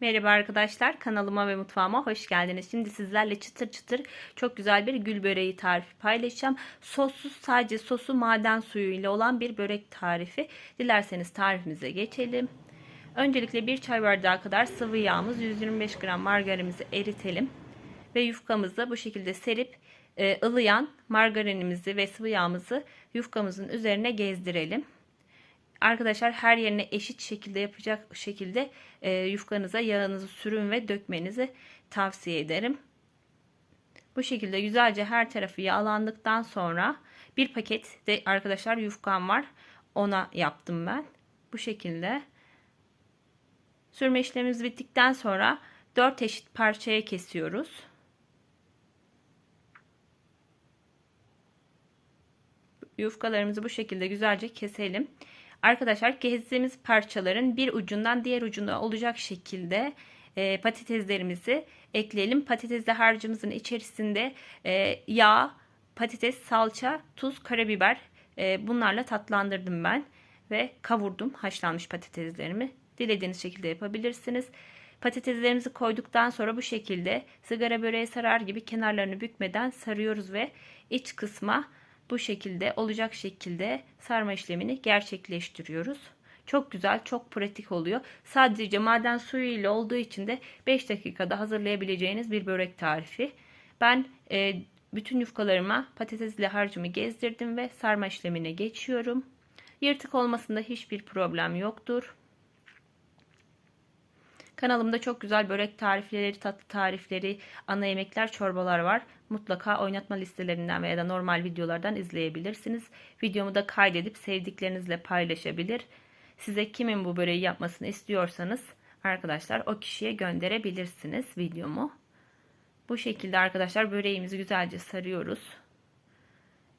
Merhaba arkadaşlar kanalıma ve mutfağıma hoş geldiniz. Şimdi sizlerle çıtır çıtır çok güzel bir gül böreği tarifi paylaşacağım. Sossuz sadece sosu maden suyu ile olan bir börek tarifi. Dilerseniz tarifimize geçelim. Öncelikle bir çay bardağı kadar sıvı yağımız 125 gram margarinimizi eritelim. Ve yufkamızı bu şekilde serip e, ılıyan margarinimizi ve sıvı yağımızı yufkamızın üzerine gezdirelim. Arkadaşlar her yerine eşit şekilde yapacak şekilde e, yufkanıza yağınızı sürün ve dökmenizi tavsiye ederim. Bu şekilde güzelce her tarafı yağlandıktan sonra bir paket de arkadaşlar yufkam var. Ona yaptım ben. Bu şekilde. Sürme işlemimiz bittikten sonra 4 eşit parçaya kesiyoruz. Yufkalarımızı bu şekilde güzelce keselim. Arkadaşlar kestiğimiz parçaların bir ucundan diğer ucunda olacak şekilde e, patateslerimizi ekleyelim. Patatesli harcımızın içerisinde e, yağ, patates, salça, tuz, karabiber e, bunlarla tatlandırdım ben ve kavurdum haşlanmış patateslerimi. Dilediğiniz şekilde yapabilirsiniz. Patateslerimizi koyduktan sonra bu şekilde sigara böreği sarar gibi kenarlarını bükmeden sarıyoruz ve iç kısma bu şekilde olacak şekilde sarma işlemini gerçekleştiriyoruz. Çok güzel, çok pratik oluyor. Sadece maden suyu ile olduğu için de 5 dakikada hazırlayabileceğiniz bir börek tarifi. Ben e, bütün yufkalarıma patatesli harcımı gezdirdim ve sarma işlemine geçiyorum. Yırtık olmasında hiçbir problem yoktur. Kanalımda çok güzel börek tarifleri, tatlı tarifleri, ana yemekler, çorbalar var. Mutlaka oynatma listelerinden veya da normal videolardan izleyebilirsiniz. Videomu da kaydedip sevdiklerinizle paylaşabilir. Size kimin bu böreği yapmasını istiyorsanız arkadaşlar o kişiye gönderebilirsiniz videomu. Bu şekilde arkadaşlar böreğimizi güzelce sarıyoruz.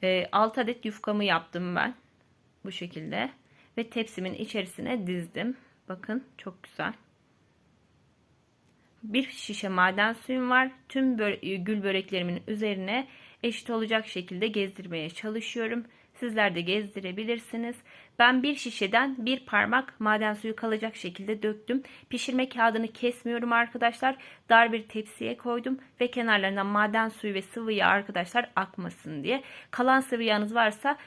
E, ee, 6 adet yufkamı yaptım ben. Bu şekilde. Ve tepsimin içerisine dizdim. Bakın çok güzel bir şişe maden suyum var. Tüm gül böreklerimin üzerine eşit olacak şekilde gezdirmeye çalışıyorum. Sizler de gezdirebilirsiniz. Ben bir şişeden bir parmak maden suyu kalacak şekilde döktüm. Pişirme kağıdını kesmiyorum arkadaşlar. Dar bir tepsiye koydum ve kenarlarından maden suyu ve sıvı yağ arkadaşlar akmasın diye. Kalan sıvı yağınız varsa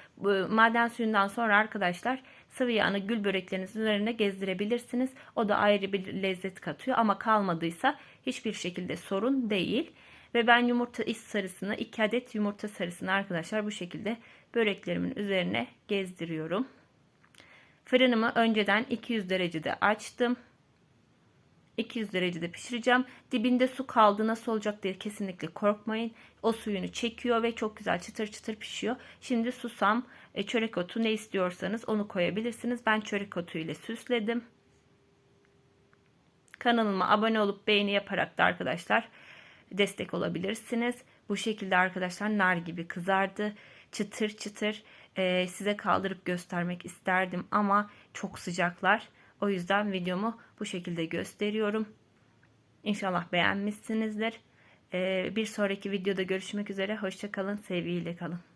maden suyundan sonra arkadaşlar sıvı yağını gül böreklerinizin üzerine gezdirebilirsiniz. O da ayrı bir lezzet katıyor ama kalmadıysa hiçbir şekilde sorun değil. Ve ben yumurta iç sarısını 2 adet yumurta sarısını arkadaşlar bu şekilde böreklerimin üzerine gezdiriyorum. Fırınımı önceden 200 derecede açtım. 200 derecede pişireceğim. Dibinde su kaldı nasıl olacak diye kesinlikle korkmayın. O suyunu çekiyor ve çok güzel çıtır çıtır pişiyor. Şimdi susam, e, çörek otu ne istiyorsanız onu koyabilirsiniz. Ben çörek otu ile süsledim. Kanalıma abone olup beğeni yaparak da arkadaşlar destek olabilirsiniz. Bu şekilde arkadaşlar nar gibi kızardı. Çıtır çıtır e, size kaldırıp göstermek isterdim ama çok sıcaklar. O yüzden videomu bu şekilde gösteriyorum. İnşallah beğenmişsinizdir. E, bir sonraki videoda görüşmek üzere. Hoşçakalın. Sevgiyle kalın.